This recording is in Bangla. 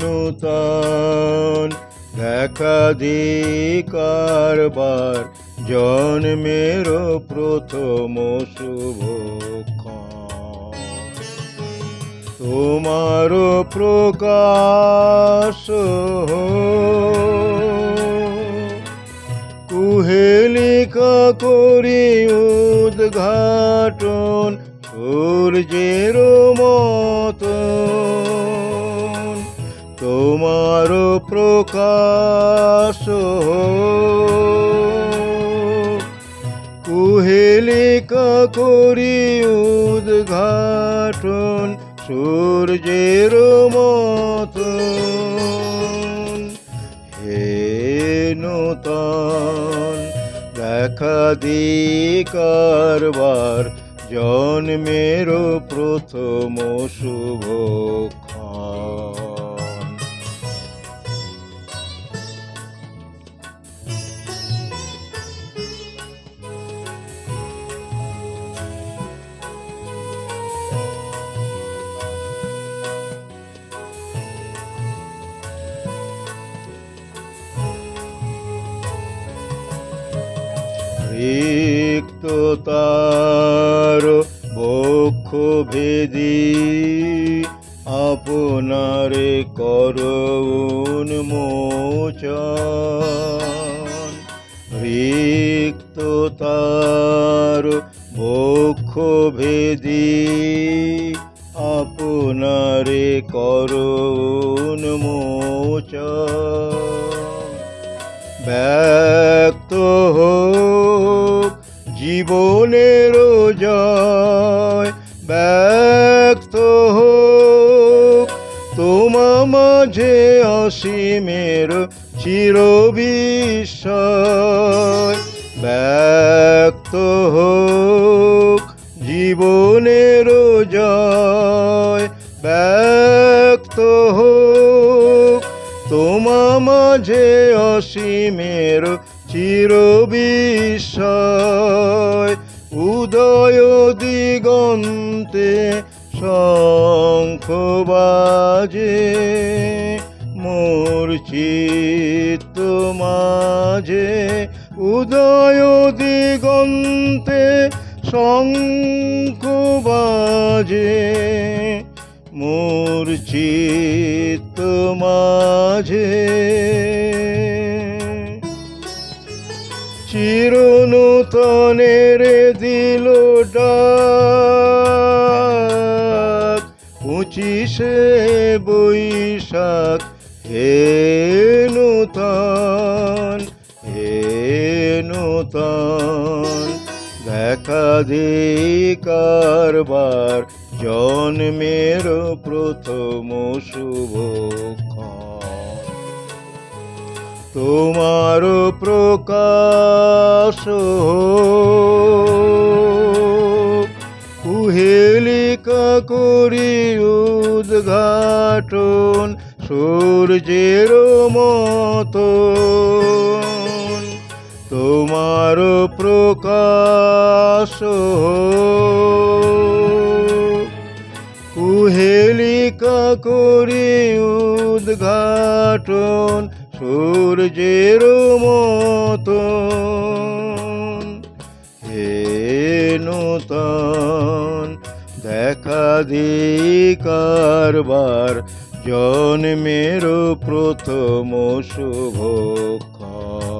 নূতন দেখা কারবার জন্মের প্রথম শুভক্ষণ তোমার প্রকাশ কুহেলিকা করি উদ্ঘাটন সূর্যের মতন প্রকাশ। কুহেলিকা করি উদ্ঘাটন সূর্যের মতন। হে নূতন দেখা দি কারবার জন্মের প্রথম শুভক্ষণ রিক্ত তার বক্ষ ভেদি আপনারে করুন মোচন রিক্ত তার বক্ষ ভেদি আপনারে করুন মোচন ব্যক্ত হোক জীবনের জয় ব্যক্ত হোক। তোমা মাঝে অসীমের চির বিস্ময় ব্যক্ত হোক। জীবনের জয় ব্যক্ত হোক। তোমা মাঝে অসীমের চির বিস্ময় উদয় দিগন্তে শঙ্খ বাজে মোর চিত্ত মাঝে উদয় দিগন্তে শঙ্খ বাজে মোর চিত্ত মাঝে চিরনূতনের দিল পঁচিশে বৈশাখ হে নূতন হে নূতন। দেখা কারবার জন্মের প্রথম শুভক্ষণ তোমার প্রকাশ কুহেলিকা করি উদ্ঘাটন সূর্যের মতন। তোমার প্রকাশ কুহেলিকা করি উদ্ঘাটন সূর্যের মতো হে নূতন দেখা কারবার জন্মের প্রথম শুভক্ষণ